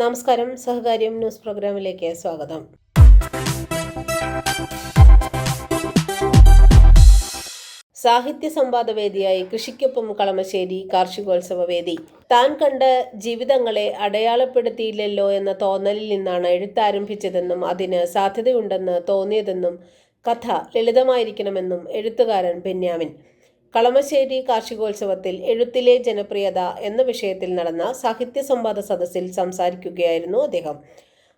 നമസ്കാരം. സഹകാര്യം ന്യൂസ് പ്രോഗ്രാമിലേക്ക് സ്വാഗതം. സാഹിത്യ സംവാദവേദിയായി കൃഷിക്കൊപ്പം കളമശ്ശേരി കാർഷികോത്സവ വേദി. താൻ കണ്ട ജീവിതങ്ങളെ അടയാളപ്പെടുത്തിയില്ലല്ലോ എന്ന തോന്നലിൽ നിന്നാണ് എഴുത്താരംഭിച്ചതെന്നും അതിന് സാധ്യതയുണ്ടെന്ന് തോന്നിയതെന്നും കഥ ലളിതമായിരിക്കണമെന്നും എഴുത്തുകാരൻ ബെന്യാമിൻ കളമശ്ശേരി കാർഷികോത്സവത്തിൽ എഴുത്തിലെ ജനപ്രിയത എന്ന വിഷയത്തിൽ നടന്ന സാഹിത്യ സംവാദ സദസ്സിൽ സംസാരിക്കുകയായിരുന്നു അദ്ദേഹം.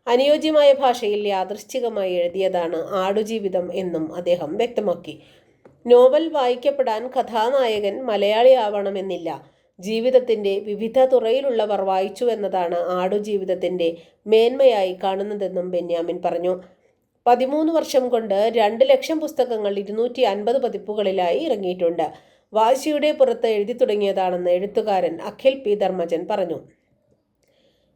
അനുയോജ്യമായ ഭാഷയിൽ യാദൃശ്ചികമായി എഴുതിയതാണ് ആടുജീവിതം എന്നും അദ്ദേഹം വ്യക്തമാക്കി. നോവൽ വായിക്കപ്പെടാൻ കഥാനായകൻ മലയാളിയാവണമെന്നില്ല. ജീവിതത്തിന്റെ വിവിധ തുറയിലുള്ളവർ വായിച്ചു എന്നതാണ് ആടുജീവിതത്തിന്റെ മേന്മയായി കാണുന്നതെന്നും ബെന്യാമിൻ പറഞ്ഞു. പതിമൂന്ന് വർഷം കൊണ്ട് രണ്ട് ലക്ഷം പുസ്തകങ്ങൾ ഇരുന്നൂറ്റി അൻപത് പതിപ്പുകളിലായി ഇറങ്ങിയിട്ടുണ്ട്. വാശിയുടെ പുറത്ത് എഴുതി തുടങ്ങിയതാണെന്ന് എഴുത്തുകാരൻ അഖിൽ പി. ധർമ്മജൻ പറഞ്ഞു.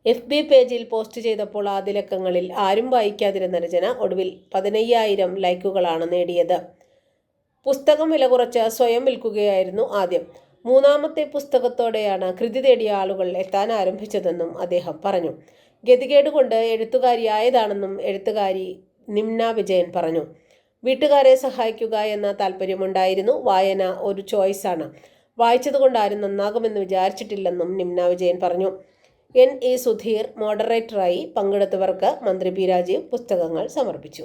എഫ്. ബി. പേജിൽ പോസ്റ്റ് ചെയ്തപ്പോൾ ആ തിലക്കങ്ങളിൽ ആരും വായിക്കാതിരുന്ന രചന ഒടുവിൽ പതിനയ്യായിരം ലൈക്കുകളാണ് നേടിയത്. പുസ്തകം വില കുറച്ച് സ്വയം വിൽക്കുകയായിരുന്നു ആദ്യം. മൂന്നാമത്തെ പുസ്തകത്തോടെയാണ് കൃതി തേടിയ ആളുകൾ എത്താൻ ആരംഭിച്ചതെന്നും അദ്ദേഹം പറഞ്ഞു. ഗതികേട് കൊണ്ട് എഴുത്തുകാരിയായതാണെന്നും എഴുത്തുകാരി നിംന വിജയൻ പറഞ്ഞു. വീട്ടുകാരെ സഹായിക്കുക എന്ന താല്പര്യമുണ്ടായിരുന്നു. വായന ഒരു ചോയ്സാണ് വായിച്ചതുകൊണ്ട് ആരും നന്നാകുമെന്ന് വിചാരിച്ചിട്ടില്ലെന്നും നിംന വിജയൻ പറഞ്ഞു. എൻ. എ സുധീർ മോഡറേറ്ററായി പങ്കെടുത്തവർക്ക് മന്ത്രി പി രാജീവ് പുസ്തകങ്ങൾ സമർപ്പിച്ചു.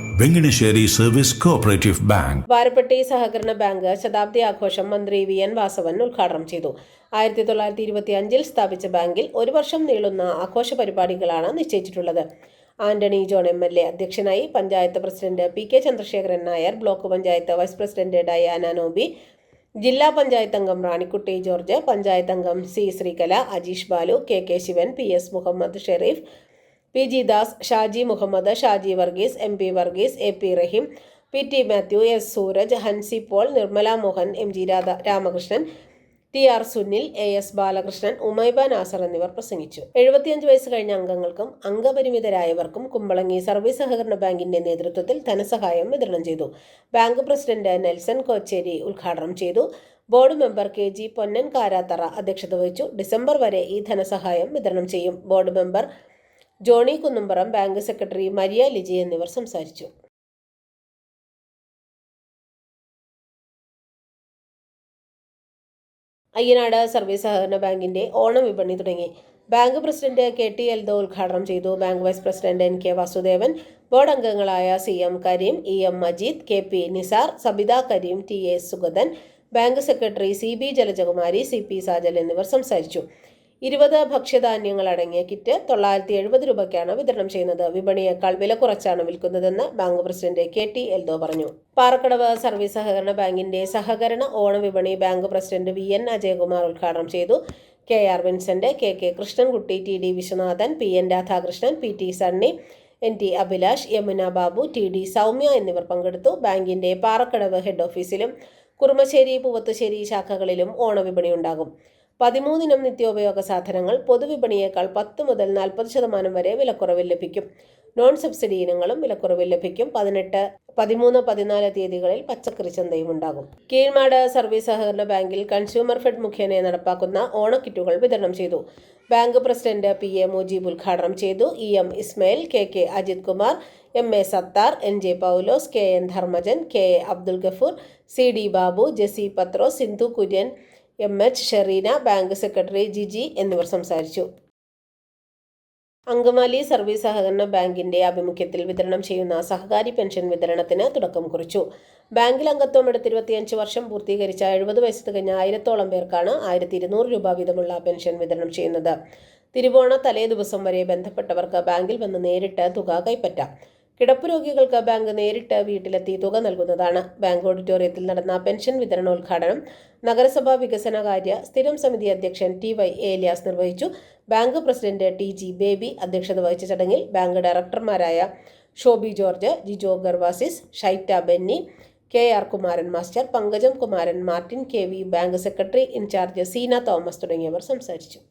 Venganesheri service cooperative bank. Varappetty സഹകരണ ബാങ്ക് ശതാബ്ദി ആഘോഷം മന്ത്രി വി എൻ വാസവൻ ഉദ്ഘാടനം ചെയ്തു. ആയിരത്തി തൊള്ളായിരത്തി ഇരുപത്തി അഞ്ചിൽ സ്ഥാപിച്ച ബാങ്കിൽ ഒരു വർഷം നീളുന്ന ആഘോഷ പരിപാടികളാണ് നിശ്ചയിച്ചിട്ടുള്ളത്. Antony John M L A അധ്യക്ഷനായി panchayat president P K Chandrasekharan Nair block panchayat vice president Diana Noby ജില്ലാ പഞ്ചായത്ത് അംഗം റാണിക്കുട്ടി ജോർജ് പഞ്ചായത്ത് അംഗം C Sreekala Ajeesh Balu K K Sivan P S Muhammad Sherif P. G. Das Shaji Muhammad Shaji Varghese M. P. Varghese A. P. Rahim P. T. Mathew S. Sooraj Hansi Paul Nirmala Mohan M. G. Radha Ramakrishnan T. R. Sunil A. S. Balakrishnan Umaiba Nasar എന്നിവർ പ്രസംഗിച്ചു. എഴുപത്തിയഞ്ച് വയസ്സ് കഴിഞ്ഞ അംഗങ്ങൾക്കും അംഗപരിമിതരായവർക്കും Kumbalangi service സഹകരണ ബാങ്കിന്റെ നേതൃത്വത്തിൽ ധനസഹായം വിതരണം ചെയ്തു. ബാങ്ക് പ്രസിഡന്റ് നെൽസൺ കോച്ചേരി ഉദ്ഘാടനം ചെയ്തു. Board member K. G. Ponnan Karathara അധ്യക്ഷത വഹിച്ചു. ഡിസംബർ വരെ ഈ ധനസഹായം വിതരണം ചെയ്യും. Board member Johny Kunnumpuram bank secretary Maria Liji എന്നിവർ സംസാരിച്ചു അയ്യനാട് സർവീസ് സഹകരണ ബാങ്കിന്റെ ഓണം വിപണി തുടങ്ങി bank president K T Eldho ഉദ്ഘാടനം ചെയ്തു bank vice president N K Vasudevan board അംഗങ്ങളായ C M Kareem E M Majeed K P Nisar Sabitha Kareem T A Sugathan bank secretary C B Jalajakumari C P Sajal എന്നിവർ സംസാരിച്ചു ഇരുപത് ഭക്ഷ്യധാന്യങ്ങൾ അടങ്ങിയ kit തൊള്ളായിരത്തി എഴുപത് രൂപയ്ക്കാണ് വിതരണം ചെയ്യുന്നത്. വിപണിയേക്കാൾ വില കുറച്ചാണ് വിൽക്കുന്നതെന്ന് bank president K T Eldho പറഞ്ഞു. പാറക്കടവ് സർവീസ് സഹകരണ ബാങ്കിന്റെ സഹകരണ ഓണ വിപണി bank president V N Ajayakumar ഉദ്ഘാടനം ചെയ്തു. K R Vincent K K Krishnankutty T D Viswanathan P N Radhakrishnan P T Sunny N T Abhilash Yamuna Babu T D Soumya എന്നിവർ പങ്കെടുത്തു. ബാങ്കിന്റെ പാറക്കടവ് ഹെഡ് ഓഫീസിലും കുറുമശ്ശേരി പൂവത്തുശ്ശേരി ശാഖകളിലും ഓണവിപണി ഉണ്ടാകും. പതിമൂന്നിനം നിത്യോപയോഗ സാധനങ്ങൾ പൊതുവിപണിയേക്കാൾ പത്ത് മുതൽ നാൽപ്പത് ശതമാനം വരെ വിലക്കുറവിൽ ലഭിക്കും. നോൺ സബ്സിഡി ഇനങ്ങളും വിലക്കുറവിൽ ലഭിക്കും. പതിനെട്ട് പതിമൂന്ന് പതിനാല് തീയതികളിൽ പച്ചക്കറി ചന്തയും ഉണ്ടാകും. കീഴ്മാട് സർവീസ് സഹകരണ ബാങ്കിൽ കൺസ്യൂമർ ഫെഡ് മുഖേന നടപ്പാക്കുന്ന ഓണക്കിറ്റുകൾ വിതരണം ചെയ്തു. Bank president P A Mujeeb ഉദ്ഘാടനം ചെയ്തു. E M Ismail K K Ajith Kumar M A Sathar N J Paulose K N Dharmajan K A Abdul Gafoor C D Babu Jessy Pathro Sindhu Kurian M H Shereena bank secretary Giji എന്നിവർ സംസാരിച്ചു. Angamaly service സഹകരണ ബാങ്കിന്റെ ആഭിമുഖ്യത്തിൽ വിതരണം ചെയ്യുന്ന സഹകാരി pension വിതരണത്തിന് തുടക്കം കുറിച്ചു. ബാങ്കിൽ അംഗത്വം എടുത്ത് ഇരുപത്തിയഞ്ച് വർഷം പൂർത്തീകരിച്ച എഴുപത് വയസ്സ് തികഞ്ഞ ആയിരത്തോളം പേർക്കാണ് ആയിരത്തി ഇരുന്നൂറ് രൂപ വീതമുള്ള പെൻഷൻ വിതരണം ചെയ്യുന്നത്. തിരുവോണ തലേ ദിവസം വരെ ബന്ധപ്പെട്ടവർക്ക് ബാങ്കിൽ വന്ന് നേരിട്ട് തുക കൈപ്പറ്റാം. കിടപ്പ് രോഗികൾക്ക് ബാങ്ക് നേരിട്ട് വീട്ടിലെത്തി തുക നൽകുന്നതാണ്. ബാങ്ക് ഓഡിറ്റോറിയത്തിൽ നടന്ന പെൻഷൻ വിതരണോദ്ഘാടനം നഗരസഭാ വികസനകാര്യ സ്ഥിരം സമിതി അധ്യക്ഷൻ ടി വൈ ഏലിയാസ് നിർവഹിച്ചു. Bank president T G Baby അധ്യക്ഷത വഹിച്ച ചടങ്ങിൽ bank ഡയറക്ടർമാരായ Shoby George Jijo Gervasis Shaita Benny K R Kumaran master Pankajam Kumaran Martin K V bank secretary in charge Seena Thomas തുടങ്ങിയവർ സംസാരിച്ചു.